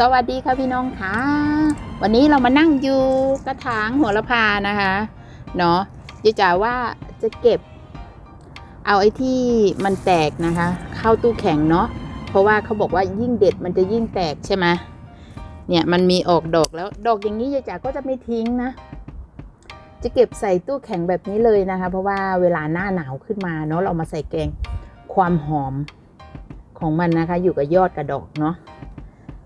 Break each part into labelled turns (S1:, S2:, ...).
S1: สวัสดีค่ะพี่น้องค่ะ วันนี้เรามานั่งอยู่กระถางหัวละพานะคะเนาะจะจ๋าว่าจะเก็บ เอาไอ้ที่มันแตกนะคะ เข้าตู้แข็งเนาะเพราะว่าเขาบอกว่ายิ่งเด็ดมันจะยิ่งแตกใช่ไหมเนี่ยมันมีออกดอกแล้วดอกอย่างนี้ยายจ๋าก็จะไม่ทิ้งนะ จะเก็บใส่ตู้แข็งแบบนี้เลยนะคะ เพราะว่าเวลาหน้าหนาวขึ้นมาเนาะเราเอามาใส่แกงความหอมของมันนะคะ อยู่กับยอดกระดอกเนาะ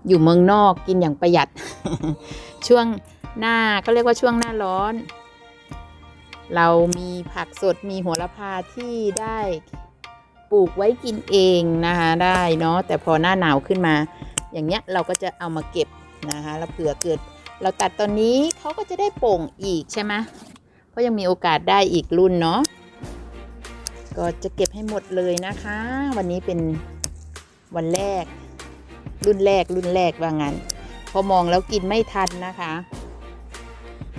S1: อยู่เมืองนอกกินอย่างประหยัด ช่วงหน้าก็เรียกว่าช่วงหน้าร้อน เรามีผักสดมีโหัวละพาที่ได้ปลูกไว้กินเองนะคะได้เนาะแต่พอหน้าหนาวขึ้นมา อย่างเงี้ยเราก็จะเอามาเก็บนะคะแล้วเผื่อเกิด เราตัดตอนนี้เขาก็จะได้โป่งอีกใช่ไหมเพราะยังมีโอกาสได้อีกรุ่นเนาะก็จะเก็บให้หมดเลยนะคะ วันนี้เป็นวันแรก รุ่นแรกรุ่นแรกว่างั้น พอมองแล้วกินไม่ทันนะคะ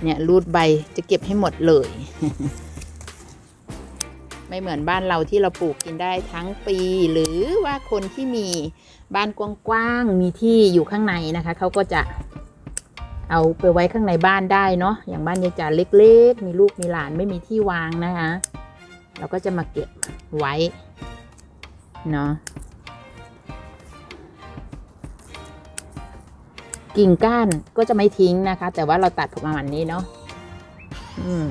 S1: เนี่ยรูดใบจะเก็บให้หมดเลย ไม่เหมือนบ้านเราที่เราปลูกกินได้ทั้งปี หรือว่าคนที่มีบ้านกว้างๆมีที่อยู่ข้างในนะคะเขาก็จะเอาไปไว้ข้างในบ้านได้เนาะอย่างบ้านยายจ๋าเล็ก ๆ มีลูกมีหลานไม่มีที่วางนะคะ เราก็จะมาเก็บไว้เนาะ กิ่งก้านก็จะไม่ทิ้งนะคะ แต่ว่าเราตัดประมาณนี้เนาะอืม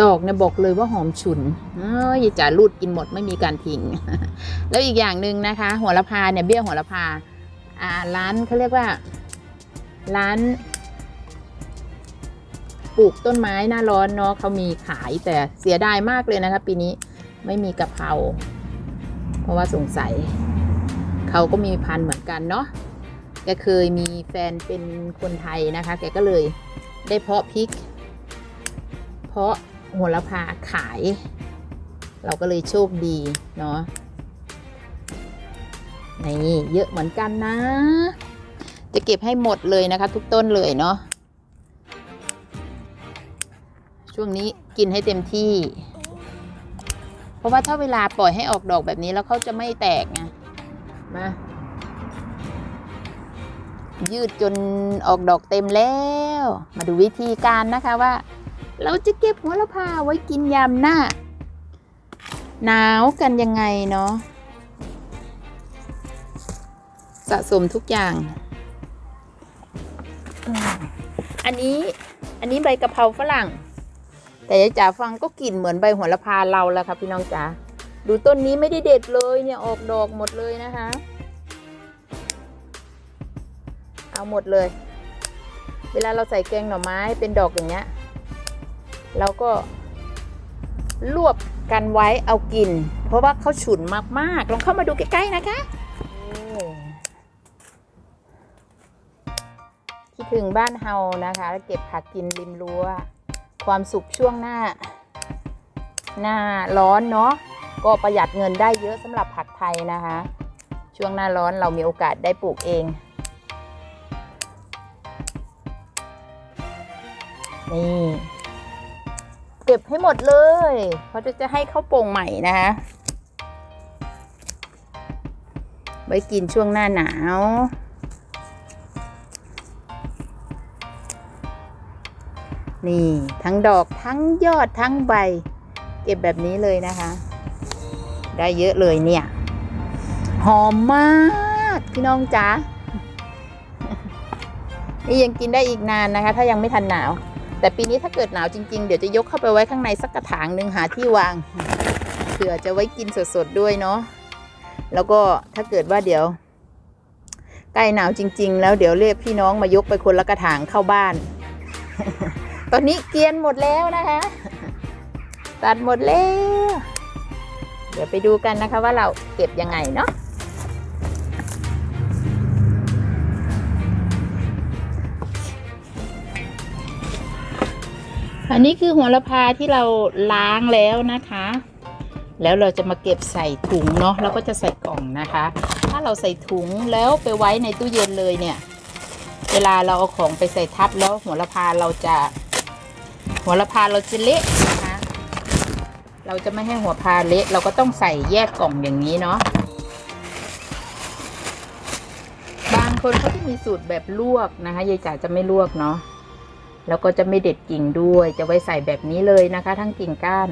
S1: ดอกเนี่ยบอกเลยว่าหอมฉุนเอ้ยจะรูดกินหมดไม่มีการทิ้ง แล้วอีกอย่างหนึ่งนะคะ หัวละพาเนี่ยเบี้ยหัวละพา อ่าร้านเขาเรียกว่า ร้านปลูกต้นไม้หน้าร้อนเนาะเขามีขายแต่เสียดายมากเลยนะคะ ปีนี้ไม่มีกะเพราเพราะว่าสงสัย เขาก็มีพันธุ์เหมือนกันเนาะ แกเคยมีแฟนเป็นคนไทยนะคะ แกก็เลยได้เพาะพริก เพาะโหระพาขาย เราก็เลยโชคดีเนาะนี่เยอะเหมือนกันนะ จะเก็บให้หมดเลยนะคะ ทุกต้นเลยเนาะช่วงนี้กินให้เต็มที่ เพราะว่าถ้าเวลาปล่อยให้ออกดอกแบบนี้แล้วเขาจะไม่แตกไงมา ยืดจนออกดอกเต็มแล้ว มาดูวิธีการนะคะว่า เราจะเก็บหัวละพาไว้กินยามหน้า หนาวกันยังไงเนาะสะสมทุกอย่าง อันนี้อันนี้ใบกะเพราฝรั่ง แต่ยายจ๋าฟังก็กลิ่นเหมือนใบหัวละพาเราแล้วค่ะพี่น้องจ๋าดูต้นนี้ไม่ได้เด็ดเลยเนี่ยออกดอกหมดเลยนะคะ เอาหมดเลย เวลาเราใส่แกงหน่อไม้เป็นดอกอย่างเงี้ยเราก็รวบกันไว้เอากิน เพราะว่าเขาฉุนมากๆ ลองเข้ามาดูใกล้ๆนะคะคิดถึงบ้านเฮานะคะเก็บผักกินริมรั้ว ความสุขช่วงหน้า หน้าร้อนเนาะก็ประหยัดเงินได้เยอะสำหรับผักไทยนะคะ ช่วงหน้าร้อนเรามีโอกาสได้ปลูกเอง นี่เก็บให้หมดเลยเพราะจะจะให้ข้าวโป่งใหม่นะคะไว้กินช่วงหน้าหนาว นี่ ทั้งดอกทั้งยอดทั้งใบ เก็บแบบนี้เลยนะคะ ได้เยอะเลยเนี่ย หอมมากพี่น้องจ๋านี่ยังกินได้อีกนานนะคะ ถ้ายังไม่ทันหนาว แต่ปีนี้ถ้าเกิดหนาวจริง ๆ เดี๋ยวจะยกเข้าไปไว้ข้างในสักกระถางหนึ่งหาที่วางเผื่อจะไว้กินสดๆด้วยเนาะแล้วก็ถ้าเกิดว่าเดี๋ยวใกล้หนาวจริง ๆ แล้วเดี๋ยวเรียกพี่น้องมายกไปคนละกระถางเข้าบ้าน ตอนนี้เกียนหมดแล้วนะคะตัดหมดแล้ว เดี๋ยวไปดูกันนะคะว่าเราเก็บยังไงเนาะ อันนี้คือหัวละพาที่เราล้างแล้วนะคะ แล้วเราจะมาเก็บใส่ถุงเนาะแล้วก็จะใส่กล่องนะคะ ถ้าเราใส่ถุงแล้วไปไว้ในตู้เย็นเลยเนี่ย เวลาเราเอาของไปใส่ทับแล้วหัวละพาเราจะ หัวละพาเราจะเละนะคะ เราจะไม่ให้หัวพาเละเราก็ต้องใส่แยกกล่องอย่างนี้เนาะบางคนเขาจะมีสูตรแบบลวกนะคะยายจ๋าจะไม่ลวกเนาะ แล้วก็จะไม่เด็ดกิ่งด้วย จะไว้ใส่แบบนี้เลยนะคะ ทั้งกิ่งก้าน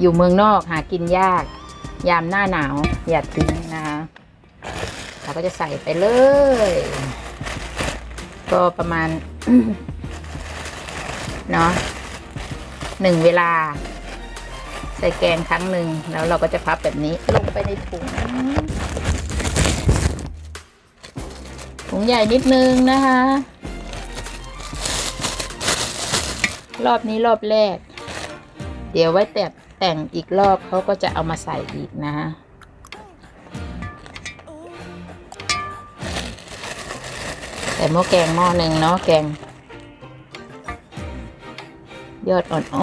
S1: อยู่เมืองนอกหากินยาก ยามหน้าหนาวอย่าทิ้งนะคะเราก็จะใส่ไปเลย ก็ประมาณเนาะหนึ่งเวลา ใส่แกงครั้งหนึ่งแล้วเราก็จะพับแบบนี้ลงไปในถุง ถุงใหญ่นิดนึงนะคะ รอบนี้รอบแรก เดี๋ยวไว้แต่แต่งอีกรอบเขาก็จะเอามาใส่อีกนะคะใส่หม้อแกงหม้อหนึ่งเนาะแกง ยอดอ่อนๆ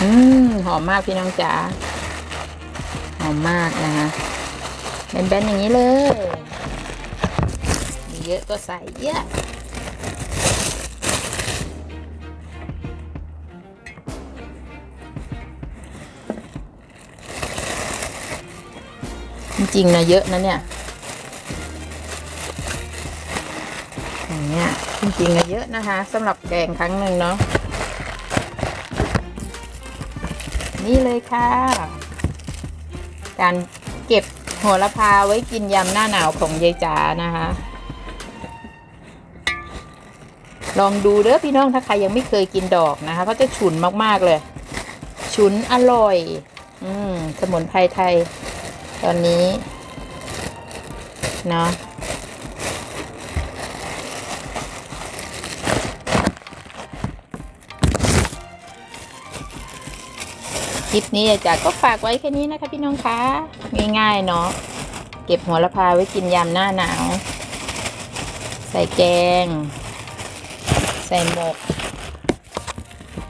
S1: อืม หอมมากพี่น้องจ๋า หอมมากนะคะ แบนๆอย่างนี้เลยมีเยอะก็ใส่เยอะจริงๆนะเยอะนะเนี่ยอย่างเงี้ยจริงๆนะเยอะนะคะสำหรับแกงครั้งหนึ่งเนาะนี่เลยค่ะ การ หัวละพาไว้กินยำหน้าหนาวของยายจ๋านะคะ ลองดูเด้อพี่น้องถ้าใครยังไม่เคยกินดอกนะคะเขาจะฉุนมากๆเลย ฉุนอร่อย อืมสมุนไพรไทย ตอนนี้ เนาะ คลิปนี้อาจารย์ก็ฝากไว้แค่นี้นะคะพี่น้องคะง่ายๆเนาะเก็บหัวละพาไว้กินยามหน้าหนาว ใส่แกง ใส่หมก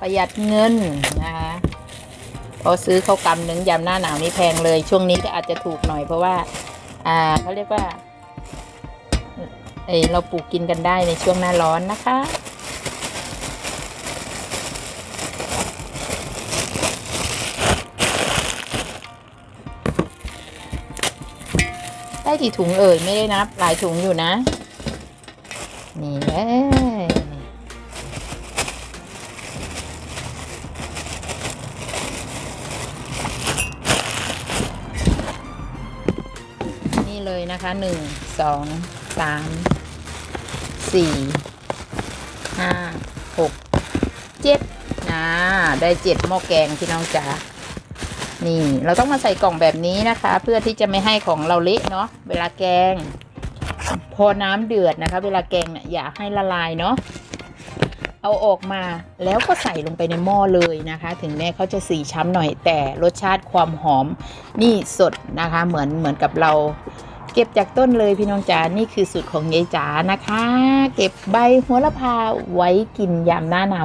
S1: ประหยัดเงินนะคะพอซื้อข้าวกำหนึ่งยามหน้าหนาวนี่แพงเลย ช่วงนี้ก็อาจจะถูกหน่อยเพราะว่า อ่าเขาเรียกว่าเอเราปลูกกินกันได้ในช่วงหน้าร้อนนะคะ ได้กี่ถุงเอ่ยไม่ได้นับหลายถุงอยู่นะ นี่เลยนี่เลยนะคะหนึ่งสองสามสี่ห้าหกเจ็ดนะได้เจ็ดหม้อแกงพี่น้องจ๋า นี่เราต้องมาใส่กล่องแบบนี้นะคะ เพื่อที่จะไม่ให้ของเราเละเนาะเวลาแกง พอน้ำเดือดนะคะ เวลาแกงเนี่ยอย่าให้ละลายเนาะเอาออกมาแล้วก็ใส่ลงไปในหม้อเลยนะคะ ถึงแม้เขาจะสีช้ำหน่อยแต่รสชาติความหอมนี่สดนะคะ เหมือนเหมือนกับเราเก็บจากต้นเลยพี่น้องจ๋านี่คือสูตรของยายจ๋านะคะ เก็บใบหัวละพาไว้กินยามหน้าหนาว